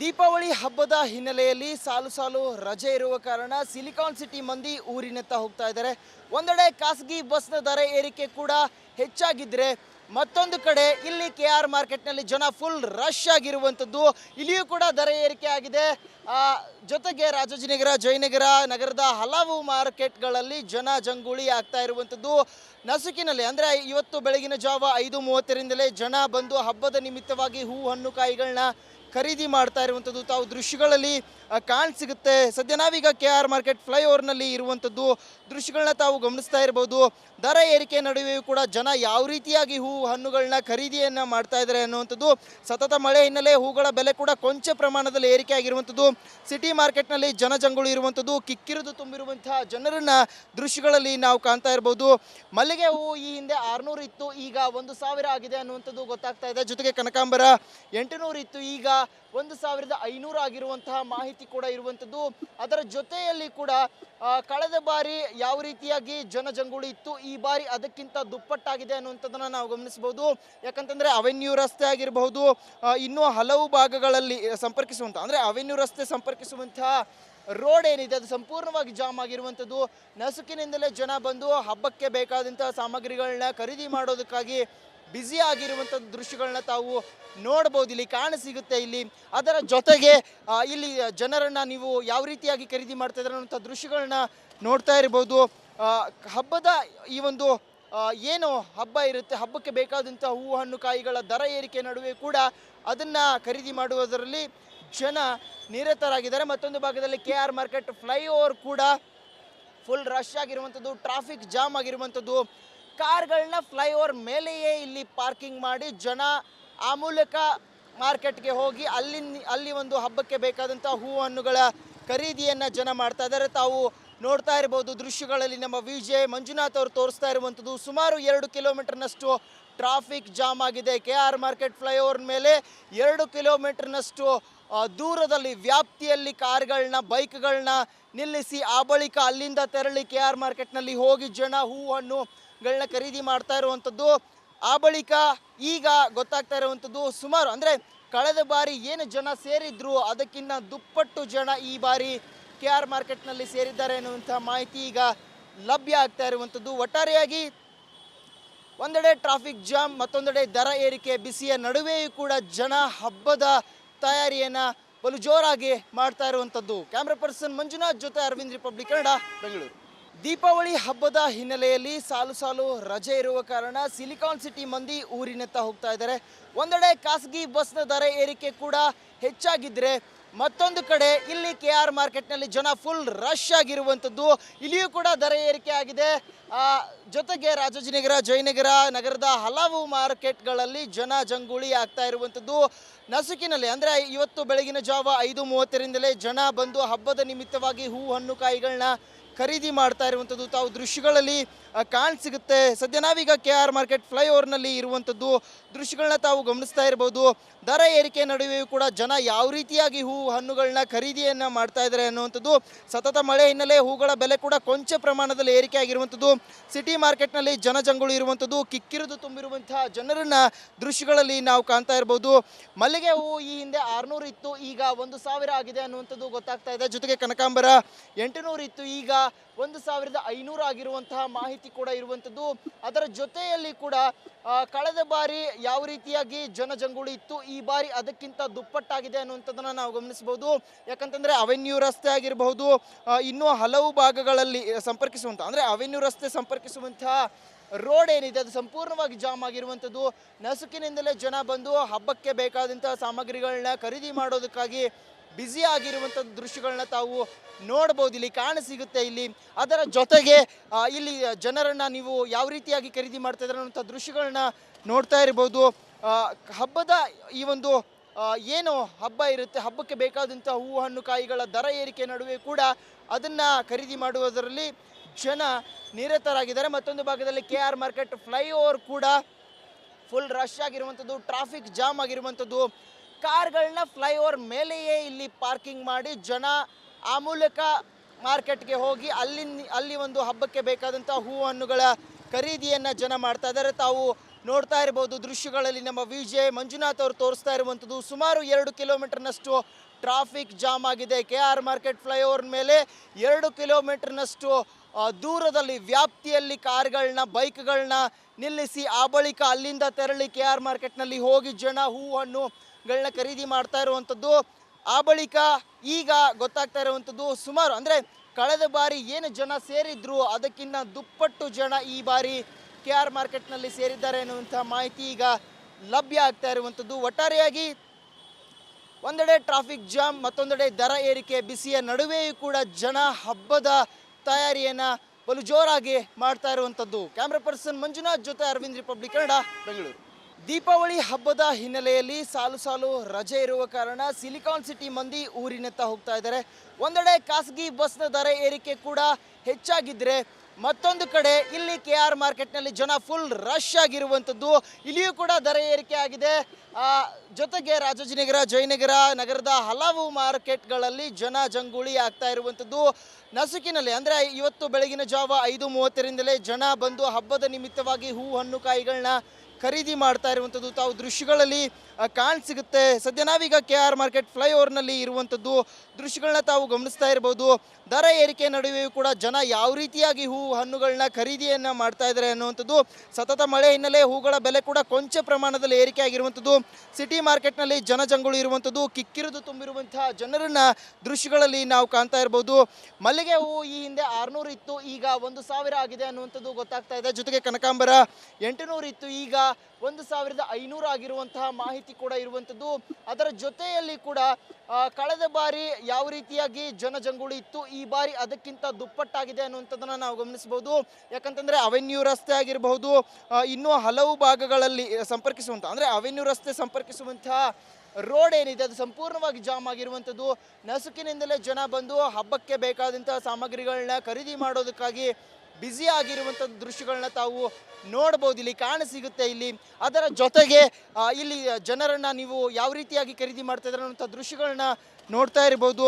ದೀಪಾವಳಿ ಹಬ್ಬದ ಹಿನ್ನೆಲೆಯಲ್ಲಿ ಸಾಲು ಸಾಲು ರಜೆ ಇರುವ ಕಾರಣ ಸಿಲಿಕಾನ್ ಸಿಟಿ ಮಂದಿ ಊರಿನತ್ತ ಹೋಗ್ತಾ ಇದ್ದಾರೆ. ಒಂದೆಡೆ ಖಾಸಗಿ ಬಸ್ನ ದರ ಏರಿಕೆ ಕೂಡ ಹೆಚ್ಚಾಗಿದ್ರೆ ಮತ್ತೊಂದು ಕಡೆ ಇಲ್ಲಿ ಕೆ ಆರ್ ಮಾರ್ಕೆಟ್ನಲ್ಲಿ ಜನ ಫುಲ್ ರಶ್ ಆಗಿರುವಂಥದ್ದು. ಇಲ್ಲಿಯೂ ಕೂಡ ದರ ಏರಿಕೆ ಆಗಿದೆ. ಜೊತೆಗೆ ರಾಜಾಜಿನಗರ, ಜಯನಗರ ನಗರದ ಹಲವು ಮಾರ್ಕೆಟ್ಗಳಲ್ಲಿ ಜನ ಜಂಗುಳಿ ಆಗ್ತಾ ಇರುವಂಥದ್ದು. ನಸುಕಿನಲ್ಲಿ ಅಂದರೆ ಇವತ್ತು ಬೆಳಗಿನ ಜಾವ ಐದು ಮೂವತ್ತರಿಂದಲೇ ಜನ ಬಂದು ಹಬ್ಬದ ನಿಮಿತ್ತವಾಗಿ ಹೂ ಹಣ್ಣು ಕಾಯಿಗಳನ್ನ ಖರೀದಿ ಮಾಡ್ತಾ ಇರುವಂಥದ್ದು ತಾವು ದೃಶ್ಯಗಳಲ್ಲಿ ಆ, ಕಾಣ್ ಸಿಗುತ್ತೆ. ಸದ್ಯ ನಾವೀಗ ಕೆ ಆರ್ ಮಾರ್ಕೆಟ್ ಫ್ಲೈಓವರ್ನಲ್ಲಿ ಇರುವಂಥದ್ದು ದೃಶ್ಯಗಳನ್ನ ತಾವು ಗಮನಿಸ್ತಾ ಇರ್ಬೋದು. ದರ ಏರಿಕೆ ನಡುವೆಯೂ ಕೂಡ ಜನ ಯಾವ ರೀತಿಯಾಗಿ ಹೂ ಹಣ್ಣುಗಳನ್ನ ಖರೀದಿಯನ್ನ ಮಾಡ್ತಾ ಇದ್ದಾರೆ ಅನ್ನುವಂಥದ್ದು ಸತತ ಮಳೆ ಹಿನ್ನೆಲೆ ಹೂಗಳ ಬೆಲೆ ಕೂಡ ಕೊಂಚ ಪ್ರಮಾಣದಲ್ಲಿ ಏರಿಕೆ ಆಗಿರುವಂಥದ್ದು. ಸಿಟಿ ಮಾರ್ಕೆಟ್ನಲ್ಲಿ ಜನಜಂಗುಳಿ ಇರುವಂಥದ್ದು ಕಿಕ್ಕಿರಿದು ತುಂಬಿರುವಂತಹ ಜನರನ್ನ ದೃಶ್ಯಗಳಲ್ಲಿ ನಾವು ಕಾಣ್ತಾ ಇರ್ಬೋದು. ಮಲ್ಲಿಗೆ ಹೂವು ಈ ಹಿಂದೆ ಆರುನೂರು ಇತ್ತು ಈಗ ಒಂದು ಸಾವಿರ ಆಗಿದೆ ಅನ್ನುವಂಥದ್ದು ಗೊತ್ತಾಗ್ತಾ ಇದೆ. ಜೊತೆಗೆ ಕನಕಾಂಬರ ಎಂಟುನೂರು ಇತ್ತು ಈಗ ಒಂದು ಸಾವಿರದ ಐನೂರು ಆಗಿರುವಂತಹ ಮಾಹಿತಿ ಕೂಡ ಇರುವಂಥದ್ದು. ಅದರ ಜೊತೆಯಲ್ಲಿ ಕೂಡ ಕಳೆದ ಬಾರಿ ಯಾವ ರೀತಿಯಾಗಿ ಜನಜಂಗುಳಿ ಇತ್ತು, ಈ ಬಾರಿ ಅದಕ್ಕಿಂತ ದುಪ್ಪಟ್ಟಾಗಿದೆ ಅನ್ನುವಂಥದ್ದನ್ನು ನಾವು ಗಮನಿಸಬಹುದು. ಯಾಕಂತಂದ್ರೆ ಅವೆನ್ಯೂ ರಸ್ತೆ ಆಗಿರಬಹುದು ಇನ್ನೂ ಹಲವು ಭಾಗಗಳಲ್ಲಿ ಸಂಪರ್ಕಿಸುವಂಥ, ಅಂದರೆ ಅವೆನ್ಯೂ ರಸ್ತೆ ಸಂಪರ್ಕಿಸುವಂತಹ ರೋಡ್ ಏನಿದೆ, ಅದು ಸಂಪೂರ್ಣವಾಗಿ ಜಾಮ್ ಆಗಿರುವಂಥದ್ದು. ನಸುಕಿನಿಂದಲೇ ಜನ ಬಂದು ಹಬ್ಬಕ್ಕೆ ಬೇಕಾದಂತಹ ಸಾಮಗ್ರಿಗಳನ್ನ ಖರೀದಿ ಮಾಡೋದಕ್ಕಾಗಿ ಬ್ಯುಸಿ ಆಗಿರುವಂಥ ದೃಶ್ಯಗಳನ್ನ ತಾವು ನೋಡ್ಬೋದು ಇಲ್ಲಿ ಕಾಣಸಿಗುತ್ತೆ ಇಲ್ಲಿ. ಅದರ ಜೊತೆಗೆ ಇಲ್ಲಿ ಜನರನ್ನು ನೀವು ಯಾವ ರೀತಿಯಾಗಿ ಖರೀದಿ ಮಾಡ್ತಾ ಇದ್ದಾರೆ ಅನ್ನೋಂಥ ದೃಶ್ಯಗಳನ್ನ ನೋಡ್ತಾ ಇರ್ಬೋದು. ಹಬ್ಬದ ಈ ಒಂದು ಏನು ಹಬ್ಬ ಇರುತ್ತೆ, ಹಬ್ಬಕ್ಕೆ ಬೇಕಾದಂಥ ಹೂ ಹಣ್ಣು ಕಾಯಿಗಳ ದರ ಏರಿಕೆ ನಡುವೆ ಕೂಡ ಅದನ್ನು ಖರೀದಿ ಮಾಡುವುದರಲ್ಲಿ ಜನ ನಿರತರಾಗಿದ್ದಾರೆ. ಮತ್ತೊಂದು ಭಾಗದಲ್ಲಿ ಕೆ ಆರ್ ಮಾರ್ಕೆಟ್ ಫ್ಲೈಓವರ್ ಕೂಡ ಫುಲ್ ರಶ್ ಆಗಿರುವಂಥದ್ದು ಟ್ರಾಫಿಕ್ ಜಾಮ್ ಆಗಿರುವಂಥದ್ದು. ಕಾರ್ಗಳನ್ನ ಫ್ಲೈಓವರ್ ಮೇಲೆಯೇ ಇಲ್ಲಿ ಪಾರ್ಕಿಂಗ್ ಮಾಡಿ ಜನ ಆ ಮೂಲಕ ಮಾರ್ಕೆಟ್ಗೆ ಹೋಗಿ ಅಲ್ಲಿ ಅಲ್ಲಿ ಒಂದು ಹಬ್ಬಕ್ಕೆ ಬೇಕಾದಂಥ ಹೂ ಹಣ್ಣುಗಳ ಖರೀದಿಯನ್ನು ಜನ ಮಾಡ್ತಾ ಇದ್ದಾರೆ. ತಾವು ನೋಡ್ತಾ ಇರ್ಬೋದು ದೃಶ್ಯಗಳಲ್ಲಿ ನಮ್ಮ ವಿ ಜೆ ಮಂಜುನಾಥ್ ಅವರು ತೋರಿಸ್ತಾ ಇರುವಂಥದ್ದು ಸುಮಾರು ಎರಡು ಕಿಲೋಮೀಟರ್ನಷ್ಟು ಟ್ರಾಫಿಕ್ ಜಾಮ್ ಆಗಿದೆ. ಕೆ ಆರ್ ಮಾರ್ಕೆಟ್ ಫ್ಲೈಓವರ್ ಮೇಲೆ ಎರಡು ಕಿಲೋಮೀಟರ್ನಷ್ಟು ದೂರದಲ್ಲಿ ವ್ಯಾಪ್ತಿಯಲ್ಲಿ ಕಾರ್ಗಳನ್ನ, ಬೈಕ್ಗಳನ್ನ ನಿಲ್ಲಿಸಿ ಆ ಬಳಿಕ ಅಲ್ಲಿಂದ ತೆರಳಿ ಕೆ ಆರ್ ಮಾರ್ಕೆಟ್ನಲ್ಲಿ ಹೋಗಿ ಜನ ಹೂ ಹಣ್ಣುಗಳನ್ನ ಖರೀದಿ ಮಾಡ್ತಾ ಇರುವಂಥದ್ದು ಆ ಬಳಿಕ ಈಗ ಗೊತ್ತಾಗ್ತಾ ಇರುವಂಥದ್ದು ಸುಮಾರು ಅಂದರೆ ಕಳೆದ ಬಾರಿ ಏನು ಜನ ಸೇರಿದ್ರು ಅದಕ್ಕಿಂತ ದುಪ್ಪಟ್ಟು ಜನ ಈ ಬಾರಿ ಕೆ ಆರ್ ಮಾರ್ಕೆಟ್ನಲ್ಲಿ ಸೇರಿದ್ದಾರೆ ಅನ್ನುವಂಥ ಮಾಹಿತಿ ಈಗ ಲಭ್ಯ ಆಗ್ತಾ ಇರುವಂಥದ್ದು ಒಟ್ಟಾರೆಯಾಗಿ ಒಂದೆಡೆ ಟ್ರಾಫಿಕ್ ಜಾಮ್, ಮತ್ತೊಂದೆಡೆ ದರ ಏರಿಕೆ, ಬಿಸಿಯ ನಡುವೆಯೂ ಕೂಡ ಜನ ಹಬ್ಬದ ತಯಾರಿಯನ್ನು ಬಲು ಜೋರಾಗಿ ಮಾಡ್ತಾ ಇರುವಂಥದ್ದು ಕ್ಯಾಮ್ರಾ ಪರ್ಸನ್ ಮಂಜುನಾಥ್ ಜೊತೆ ಅರವಿಂದ್ ರಿಪಬ್ಲಿಕ್ ಕನ್ನಡ, ಬೆಂಗಳೂರು. ದೀಪಾವಳಿ ಹಬ್ಬದ ಹಿನ್ನೆಲೆಯಲ್ಲಿ ಸಾಲು ಸಾಲು ರಜೆ ಇರುವ ಕಾರಣ ಸಿಲಿಕಾನ್ ಸಿಟಿ ಮಂದಿ ಊರಿನತ್ತ ಹೋಗ್ತಾ ಇದ್ದಾರೆ. ಒಂದೆಡೆ ಖಾಸಗಿ ಬಸ್ನ ದರ ಏರಿಕೆ ಕೂಡ ಹೆಚ್ಚಾಗಿದ್ರೆ ಮತ್ತೊಂದು ಕಡೆ ಇಲ್ಲಿ ಕೆ ಆರ್ ಮಾರ್ಕೆಟ್ನಲ್ಲಿ ಜನ ಫುಲ್ ರಶ್ ಆಗಿರುವಂಥದ್ದು. ಇಲ್ಲಿಯೂ ಕೂಡ ದರ ಏರಿಕೆ ಆಗಿದೆ. ಜೊತೆಗೆ ರಾಜಾಜಿನಗರ, ಜಯನಗರ ನಗರದ ಹಲವು ಮಾರ್ಕೆಟ್ಗಳಲ್ಲಿ ಜನ ಜಂಗುಳಿ ಆಗ್ತಾ ಇರುವಂಥದ್ದು. ನಸುಕಿನಲ್ಲಿ ಅಂದರೆ ಇವತ್ತು ಬೆಳಗಿನ ಜಾವ ಐದು ಮೂವತ್ತರಿಂದಲೇ ಜನ ಬಂದು ಹಬ್ಬದ ನಿಮಿತ್ತವಾಗಿ ಹೂ ಹಣ್ಣು ಕಾಯಿಗಳನ್ನ ಖರೀದಿ ಮಾಡ್ತಾ ಇರುವಂಥದ್ದು. ತಾವು ದೃಶ್ಯಗಳಲ್ಲಿ ಕಾಣಸಿಗುತ್ತೆ ಕಾಣ್ ಸಿಗುತ್ತೆ. ಸದ್ಯ ನಾವೀಗ ಕೆ ಆರ್ ಮಾರ್ಕೆಟ್ ಫ್ಲೈಓವರ್ನಲ್ಲಿ ಇರುವಂಥದ್ದು. ದೃಶ್ಯಗಳನ್ನ ತಾವು ಗಮನಿಸ್ತಾ ಇರ್ಬೋದು. ದರ ಏರಿಕೆ ನಡುವೆಯೂ ಕೂಡ ಜನ ಯಾವ ರೀತಿಯಾಗಿ ಹೂ ಹಣ್ಣುಗಳನ್ನ ಖರೀದಿಯನ್ನ ಮಾಡ್ತಾ ಇದ್ದಾರೆ ಅನ್ನುವಂಥದ್ದು, ಸತತ ಮಳೆ ಹಿನ್ನೆಲೆ ಹೂಗಳ ಬೆಲೆ ಕೂಡ ಕೊಂಚ ಪ್ರಮಾಣದಲ್ಲಿ ಏರಿಕೆ ಆಗಿರುವಂಥದ್ದು. ಸಿಟಿ ಮಾರ್ಕೆಟ್ನಲ್ಲಿ ಜನಜಂಗುಳಿ ಇರುವಂಥದ್ದು, ಕಿಕ್ಕಿರಿದು ತುಂಬಿರುವಂತಹ ಜನರನ್ನ ದೃಶ್ಯಗಳಲ್ಲಿ ನಾವು ಕಾಣ್ತಾ ಇರ್ಬೋದು. ಮಲ್ಲಿಗೆ ಹೂವು ಈ ಹಿಂದೆ ಆರುನೂರು ಇತ್ತು, ಈಗ ಒಂದು ಸಾವಿರ ಆಗಿದೆ ಅನ್ನುವಂಥದ್ದು ಗೊತ್ತಾಗ್ತಾ ಇದೆ. ಜೊತೆಗೆ ಕನಕಾಂಬರ ಎಂಟುನೂರು ಇತ್ತು, ಈಗ ಒಂದು ಸಾವಿರದ ಐನೂರು ಆಗಿರುವಂತಹ ಮಾಹಿತಿ ಕೂಡ ಇರುವಂಥದ್ದು. ಅದರ ಜೊತೆಯಲ್ಲಿ ಕೂಡ ಕಳೆದ ಬಾರಿ ಯಾವ ರೀತಿಯಾಗಿ ಜನಜಂಗುಳಿ ಇತ್ತು, ಈ ಬಾರಿ ಅದಕ್ಕಿಂತ ದುಪ್ಪಟ್ಟಾಗಿದೆ ಅನ್ನುವಂಥದ್ದನ್ನು ನಾವು ಗಮನಿಸಬಹುದು. ಯಾಕಂತಂದ್ರೆ ಅವೆನ್ಯೂ ರಸ್ತೆ ಆಗಿರಬಹುದು ಇನ್ನೂ ಹಲವು ಭಾಗಗಳಲ್ಲಿ ಸಂಪರ್ಕಿಸುವಂಥ, ಅಂದರೆ ಅವೆನ್ಯೂ ರಸ್ತೆ ಸಂಪರ್ಕಿಸುವಂತಹ ರೋಡ್ ಏನಿದೆ, ಅದು ಸಂಪೂರ್ಣವಾಗಿ ಜಾಮ್ ಆಗಿರುವಂಥದ್ದು. ನಸುಕಿನಿಂದಲೇ ಜನ ಬಂದು ಹಬ್ಬಕ್ಕೆ ಬೇಕಾದಂತಹ ಸಾಮಗ್ರಿಗಳನ್ನ ಖರೀದಿ ಮಾಡೋದಕ್ಕಾಗಿ ಬ್ಯುಸಿ ಆಗಿರುವಂಥ ದೃಶ್ಯಗಳನ್ನ ತಾವು ನೋಡ್ಬೋದು. ಇಲ್ಲಿ ಕಾಣಸಿಗುತ್ತೆ ಇಲ್ಲಿ. ಅದರ ಜೊತೆಗೆ ಇಲ್ಲಿ ಜನರನ್ನ ನೀವು ಯಾವ ರೀತಿಯಾಗಿ ಖರೀದಿ ಮಾಡ್ತಾ ಇದ್ದಾರೆ ಅನ್ನೋಂಥ ದೃಶ್ಯಗಳನ್ನ ನೋಡ್ತಾ ಇರ್ಬೋದು. ಹಬ್ಬದ ಈ ಒಂದು ಏನು ಹಬ್ಬ ಇರುತ್ತೆ, ಹಬ್ಬಕ್ಕೆ ಬೇಕಾದಂಥ ಹೂವು ಹಣ್ಣು ಕಾಯಿಗಳ ದರ ಏರಿಕೆ ನಡುವೆ ಕೂಡ ಅದನ್ನ ಖರೀದಿ ಮಾಡುವುದರಲ್ಲಿ ಜನ ನಿರತರಾಗಿದ್ದಾರೆ. ಮತ್ತೊಂದು ಭಾಗದಲ್ಲಿ ಕೆ ಆರ್ ಮಾರ್ಕೆಟ್ ಫ್ಲೈಓವರ್ ಕೂಡ ಫುಲ್ ರಶ್ ಆಗಿರುವಂಥದ್ದು ಟ್ರಾಫಿಕ್ ಜಾಮ್ ಆಗಿರುವಂಥದ್ದು. ಕಾರ್ಗಳನ್ನ ಫ್ಲೈಓವರ್ ಮೇಲೆಯೇ ಇಲ್ಲಿ ಪಾರ್ಕಿಂಗ್ ಮಾಡಿ ಜನ ಆ ಮೂಲಕ ಮಾರ್ಕೆಟ್ಗೆ ಹೋಗಿ ಅಲ್ಲಿ ಅಲ್ಲಿ ಒಂದು ಹಬ್ಬಕ್ಕೆ ಬೇಕಾದಂಥ ಹೂ ಹಣ್ಣುಗಳ ಖರೀದಿಯನ್ನು ಜನ ಮಾಡ್ತಾ ಇದ್ದಾರೆ. ತಾವು ನೋಡ್ತಾ ಇರಬಹುದು ದೃಶ್ಯಗಳಲ್ಲಿ ನಮ್ಮ ವಿಜೆ ಮಂಜುನಾಥ್ ಅವರು ತೋರಿಸ್ತಾ ಇರುವಂಥದ್ದು ಸುಮಾರು ಎರಡು ಕಿಲೋಮೀಟರ್ನಷ್ಟು ಟ್ರಾಫಿಕ್ ಜಾಮ್ ಆಗಿದೆ. ಕೆ ಆರ್ ಮಾರ್ಕೆಟ್ ಫ್ಲೈಓವರ್ ಮೇಲೆ ಎರಡು ಕಿಲೋಮೀಟರ್ನಷ್ಟು ದೂರದಲ್ಲಿ ವ್ಯಾಪ್ತಿಯಲ್ಲಿ ಕಾರ್ಗಳನ್ನ, ಬೈಕ್ಗಳನ್ನ ನಿಲ್ಲಿಸಿ ಆ ಬಳಿಕ ಅಲ್ಲಿಂದ ತೆರಳಿ ಕೆ ಆರ್ ಮಾರ್ಕೆಟ್ನಲ್ಲಿ ಹೋಗಿ ಜನ ಹೂ ಹಣ್ಣುಗಳನ್ನ ಖರೀದಿ ಮಾಡ್ತಾ ಇರುವಂಥದ್ದು. ಆ ಬಳಿಕ ಈಗ ಗೊತ್ತಾಗ್ತಾ ಇರುವಂಥದ್ದು ಸುಮಾರು ಅಂದರೆ ಕಳೆದ ಬಾರಿ ಏನು ಜನ ಸೇರಿದ್ರು ಅದಕ್ಕಿಂತ ದುಪ್ಪಟ್ಟು ಜನ ಈ ಬಾರಿ ಕೆ ಆರ್ ಮಾರ್ಕೆಟ್ನಲ್ಲಿ ಸೇರಿದ್ದಾರೆ ಎನ್ನುವಂಥ ಮಾಹಿತಿ ಈಗ ಲಭ್ಯ ಆಗ್ತಾ ಇರುವಂಥದ್ದು. ಒಟ್ಟಾರೆಯಾಗಿ ಒಂದೆಡೆ ಟ್ರಾಫಿಕ್ ಜಾಮ್, ಮತ್ತೊಂದೆಡೆ ದರ ಏರಿಕೆ, ಬಿಸಿಯ ನಡುವೆಯೂ ಕೂಡ ಜನ ಹಬ್ಬದ ತಯಾರಿಯನ್ನ ಬಲು ಜೋರಾಗಿ ಮಾಡ್ತಾ ಇರುವಂಥದ್ದು ಕ್ಯಾಮ್ರಾ ಪರ್ಸನ್ ಮಂಜುನಾಥ್ ಜೊತೆ ಅರವಿಂದ್ ರಿಪಬ್ಲಿಕ್ ಕನ್ನಡ, ಬೆಂಗಳೂರು. ದೀಪಾವಳಿ ಹಬ್ಬದ ಹಿನ್ನೆಲೆಯಲ್ಲಿ ಸಾಲು ಸಾಲು ರಜೆ ಇರುವ ಕಾರಣ ಸಿಲಿಕಾನ್ ಸಿಟಿ ಮಂದಿ ಊರಿನತ್ತ ಹೋಗ್ತಾ ಇದ್ದಾರೆ. ಒಂದೆಡೆ ಖಾಸಗಿ ಬಸ್ನ ದರ ಏರಿಕೆ ಕೂಡ ಹೆಚ್ಚಾಗಿದ್ರೆ ಮತ್ತೊಂದು ಕಡೆ ಇಲ್ಲಿ ಕೆ ಆರ್ ಮಾರ್ಕೆಟ್ನಲ್ಲಿ ಜನ ಫುಲ್ ರಶ್ ಆಗಿರುವಂಥದ್ದು. ಇಲ್ಲಿಯೂ ಕೂಡ ದರ ಏರಿಕೆ ಆಗಿದೆ. ಜೊತೆಗೆ ರಾಜಾಜಿನಗರ ಜಯನಗರ ನಗರದ ಹಲವು ಮಾರ್ಕೆಟ್ಗಳಲ್ಲಿ ಜನ ಜಂಗುಳಿ ಆಗ್ತಾ ಇರುವಂಥದ್ದು. ನಸುಕಿನಲ್ಲಿ, ಅಂದರೆ ಇವತ್ತು ಬೆಳಗಿನ ಜಾವ ಐದು ಮೂವತ್ತರಿಂದಲೇ ಜನ ಬಂದು ಹಬ್ಬದ ನಿಮಿತ್ತವಾಗಿ ಹೂ ಹಣ್ಣು ಕಾಯಿಗಳನ್ನ ಖರೀದಿ ಮಾಡ್ತಾ ಇರುವಂಥದ್ದು. ತಾವು ದೃಶ್ಯಗಳಲ್ಲಿ ಕಾಣ್ ಸಿಗುತ್ತೆ. ಸದ್ಯ ನಾವೀಗ ಕೆ ಆರ್ ಮಾರ್ಕೆಟ್ ಫ್ಲೈಓವರ್ನಲ್ಲಿ ಇರುವಂಥದ್ದು ದೃಶ್ಯಗಳನ್ನ ತಾವು ಗಮನಿಸ್ತಾ ಇರ್ಬೋದು. ದರ ಏರಿಕೆ ನಡುವೆಯೂ ಕೂಡ ಜನ ಯಾವ ರೀತಿಯಾಗಿ ಹೂ ಹಣ್ಣುಗಳನ್ನ ಖರೀದಿಯನ್ನು ಮಾಡ್ತಾ ಇದ್ದಾರೆ ಅನ್ನುವಂಥದ್ದು, ಸತತ ಮಳೆ ಹಿನ್ನೆಲೆ ಹೂಗಳ ಬೆಲೆ ಕೂಡ ಕೊಂಚ ಪ್ರಮಾಣದಲ್ಲಿ ಏರಿಕೆ ಆಗಿರುವಂಥದ್ದು. ಸಿಟಿ ಮಾರ್ಕೆಟ್ನಲ್ಲಿ ಜನಜಂಗುಳಿ ಇರುವಂಥದ್ದು, ಕಿಕ್ಕಿರಿದು ತುಂಬಿರುವಂತಹ ಜನರನ್ನ ದೃಶ್ಯಗಳಲ್ಲಿ ನಾವು ಕಾಣ್ತಾ ಇರ್ಬೋದು. ಮಲ್ಲಿಗೆ ಹೂವು ಈ ಹಿಂದೆ ಆರುನೂರು ಇತ್ತು, ಈಗ ಒಂದು ಸಾವಿರ ಆಗಿದೆ ಅನ್ನುವಂಥದ್ದು ಗೊತ್ತಾಗ್ತಾ ಇದೆ. ಜೊತೆಗೆ ಕನಕಾಂಬರ ಎಂಟುನೂರು ಇತ್ತು, ಈಗ ಒಂದು ಸಾವಿರದ ಐನೂರು ಆಗಿರುವಂತಹ ಮಾಹಿತಿ ಕೂಡ ಇರುವಂಥದ್ದು. ಅದರ ಜೊತೆಯಲ್ಲಿ ಕೂಡ ಕಳೆದ ಬಾರಿ ಯಾವ ರೀತಿಯಾಗಿ ಜನಜಂಗುಳಿ ಇತ್ತು? ಈ ಬಾರಿ ಅದಕ್ಕಿಂತ ದುಪ್ಪಟ್ಟಾಗಿದೆ ಅನ್ನುವಂಥದ್ದನ್ನ ನಾವು ಗಮನಿಸಬಹುದು. ಯಾಕಂತಂದ್ರೆ ಅವೆನ್ಯೂ ರಸ್ತೆ ಆಗಿರಬಹುದು ಇನ್ನೂ ಹಲವು ಭಾಗಗಳಲ್ಲಿ ಸಂಪರ್ಕಿಸುವಂಥ, ಅಂದ್ರೆ ಅವೆನ್ಯೂ ರಸ್ತೆ ಸಂಪರ್ಕಿಸುವಂತಹ ರೋಡ್ ಏನಿದೆ, ಅದು ಸಂಪೂರ್ಣವಾಗಿ ಜಾಮ್ ಆಗಿರುವಂಥದ್ದು. ನಸುಕಿನಿಂದಲೇ ಜನ ಬಂದು ಹಬ್ಬಕ್ಕೆ ಬೇಕಾದಂತಹ ಸಾಮಗ್ರಿಗಳನ್ನ ಖರೀದಿ ಮಾಡೋದಕ್ಕಾಗಿ ಬ್ಯುಸಿ ಆಗಿರುವಂಥ ದೃಶ್ಯಗಳನ್ನ ತಾವು ನೋಡ್ಬೋದು. ಇಲ್ಲಿ ಕಾಣಸಿಗುತ್ತೆ ಇಲ್ಲಿ. ಅದರ ಜೊತೆಗೆ ಇಲ್ಲಿ ಜನರನ್ನ ನೀವು ಯಾವ ರೀತಿಯಾಗಿ ಖರೀದಿ ಮಾಡ್ತಾ ಇದ್ದಾರೆ ಅನ್ನೋಂಥ ದೃಶ್ಯಗಳನ್ನ ನೋಡ್ತಾ ಇರ್ಬೋದು.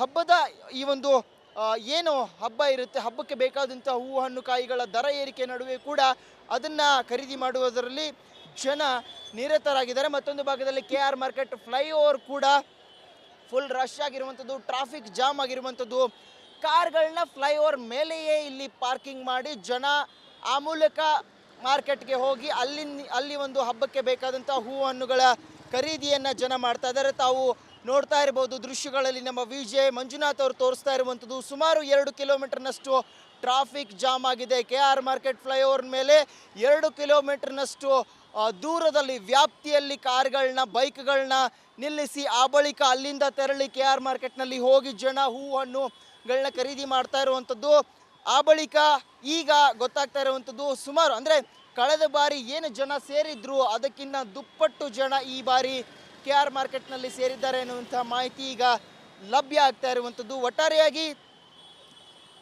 ಹಬ್ಬದ ಈ ಒಂದು ಏನು ಹಬ್ಬ ಇರುತ್ತೆ, ಹಬ್ಬಕ್ಕೆ ಬೇಕಾದಂಥ ಹೂ ಹಣ್ಣು ಕಾಯಿಗಳ ದರ ಏರಿಕೆ ನಡುವೆ ಕೂಡ ಅದನ್ನು ಖರೀದಿ ಮಾಡುವುದರಲ್ಲಿ ಜನ ನಿರತರಾಗಿದ್ದಾರೆ. ಮತ್ತೊಂದು ಭಾಗದಲ್ಲಿ ಕೆ ಆರ್ ಮಾರ್ಕೆಟ್ ಫ್ಲೈಓವರ್ ಕೂಡ ಫುಲ್ ರಶ್ ಆಗಿರುವಂಥದ್ದು ಟ್ರಾಫಿಕ್ ಜಾಮ್ ಆಗಿರುವಂಥದ್ದು. ಕಾರ್ಗಳನ್ನ ಫ್ಲೈಓವರ್ ಮೇಲೆಯೇ ಇಲ್ಲಿ ಪಾರ್ಕಿಂಗ್ ಮಾಡಿ ಜನ ಆ ಮೂಲಕ ಮಾರ್ಕೆಟ್ಗೆ ಹೋಗಿ ಅಲ್ಲಿ ಅಲ್ಲಿ ಒಂದು ಹಬ್ಬಕ್ಕೆ ಬೇಕಾದಂಥ ಹೂ ಹಣ್ಣುಗಳ ಖರೀದಿಯನ್ನು ಜನ ಮಾಡ್ತಾ ಇದ್ದಾರೆ. ತಾವು ನೋಡ್ತಾ ಇರ್ಬೋದು ದೃಶ್ಯಗಳಲ್ಲಿ ನಮ್ಮ ವಿ ಜೆ ಮಂಜುನಾಥ್ ಅವರು ತೋರಿಸ್ತಾ ಇರುವಂಥದ್ದು ಸುಮಾರು ಎರಡು ಕಿಲೋಮೀಟರ್ನಷ್ಟು ಟ್ರಾಫಿಕ್ ಜಾಮ್ ಆಗಿದೆ. ಕೆ ಆರ್ ಮಾರ್ಕೆಟ್ ಫ್ಲೈಓವರ್ ಮೇಲೆ ಎರಡು ಕಿಲೋಮೀಟರ್ನಷ್ಟು ದೂರದಲ್ಲಿ ವ್ಯಾಪ್ತಿಯಲ್ಲಿ ಕಾರ್ಗಳನ್ನ, ಬೈಕ್ಗಳನ್ನ ನಿಲ್ಲಿಸಿ ಆ ಬಳಿಕ ಅಲ್ಲಿಂದ ತೆರಳಿ ಕೆ ಆರ್ ಮಾರ್ಕೆಟ್ನಲ್ಲಿ ಹೋಗಿ ಜನ ಹೂ ಹಣ್ಣುಗಳನ್ನ ಖರೀದಿ ಮಾಡ್ತಾ ಇರುವಂಥದ್ದು ಆ ಬಳಿಕ ಈಗ ಗೊತ್ತಾಗ್ತಾ ಇರುವಂಥದ್ದು ಸುಮಾರು ಅಂದರೆ ಕಳೆದ ಬಾರಿ ಏನು ಜನ ಸೇರಿದ್ರು ಅದಕ್ಕಿಂತ ದುಪ್ಪಟ್ಟು ಜನ ಈ ಬಾರಿ ಕೆ ಆರ್ ಮಾರ್ಕೆಟ್ನಲ್ಲಿ ಸೇರಿದ್ದಾರೆ ಅನ್ನುವಂಥ ಮಾಹಿತಿ ಈಗ ಲಭ್ಯ ಆಗ್ತಾ ಇರುವಂಥದ್ದು ಒಟ್ಟಾರೆಯಾಗಿ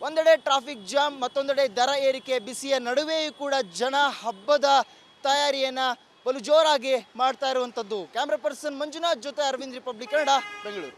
ಒಂದೆಡೆ ಟ್ರಾಫಿಕ್ ಜಾಮ್, ಮತ್ತೊಂದೆಡೆ ದರ ಏರಿಕೆ, ಬಿಸಿಯ ನಡುವೆಯೂ ಕೂಡ ಜನ ಹಬ್ಬದ ತಯಾರಿಯನ್ನು ಬಲು ಜೋರಾಗಿ ಮಾಡ್ತಾ ಇರುವಂಥದ್ದು ಕ್ಯಾಮ್ರಾ ಪರ್ಸನ್ ಮಂಜುನಾಥ್ ಜೊತೆ ಅರವಿಂದ್ ರಿಪಬ್ಲಿಕ್ ಕನ್ನಡ, ಬೆಂಗಳೂರು.